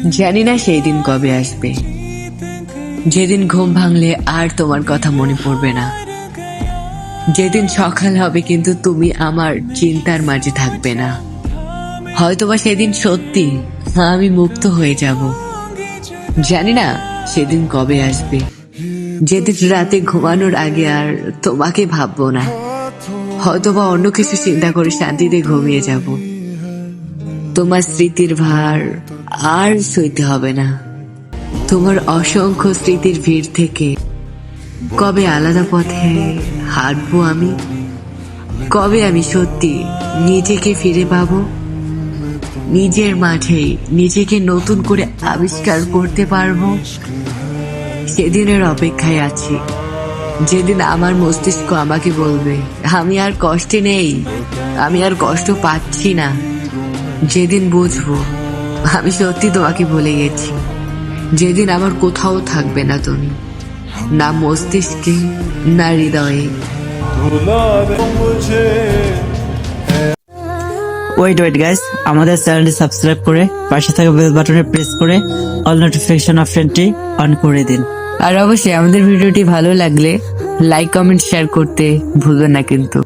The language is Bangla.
জানি না সেই দিন কবে আসবে। যেদিন ঘুম ভাঙলে আর তোমার কথা মনে পড়বে না। যেদিন সকাল হবে কিন্তু তুমি আমার চিন্তার মাঝে থাকবে না। হয়তোবা সেদিন সত্যি আমি মুক্ত হয়ে যাব। জানি না সেদিন কবে আসবে। যেদিন রাতে ঘুমানোর আগে আর তোমাকে ভাববো না। হয়তোবা অন্য কিছু চিন্তা করে শান্তিতে ঘুমিয়ে যাব। তোমার স্মৃতির ভার আর সইতে হবে না। তোমার অসংখ্য স্মৃতির ভিড় থেকে কবে আলাদা পথে হাঁটবো আমি? কবে আমি সত্যি নিজেকে ফিরে পাবো? নিজের মাঠে নিজেকে নতুন করে আবিষ্কার করতে পারব? সেদিনের অপেক্ষায় আছি। যেদিন আমার মস্তিষ্ক আমাকে বলবে, আমি আর কষ্টে নেই। আমি আর কষ্ট পাচ্ছি না। যেদিন বুঝব আমি সত্যি তোমাকে ভুলে গেছি। যেদিন আমার কোথাও থাকবে না তুমি না মস্তিষ্কে না হৃদয়ে। ওয়েট ওয়েট গাইস আমাদের চ্যানেলটি সাবস্ক্রাইব করে পাশে থাকা বেল বাটনে প্রেস করে অল নোটিফিকেশন অপশনটি অন করে দিন। আর অবশ্যই আমাদের ভিডিওটি ভালো লাগলে লাইক কমেন্ট শেয়ার করতে ভুলবেন না কিন্তু।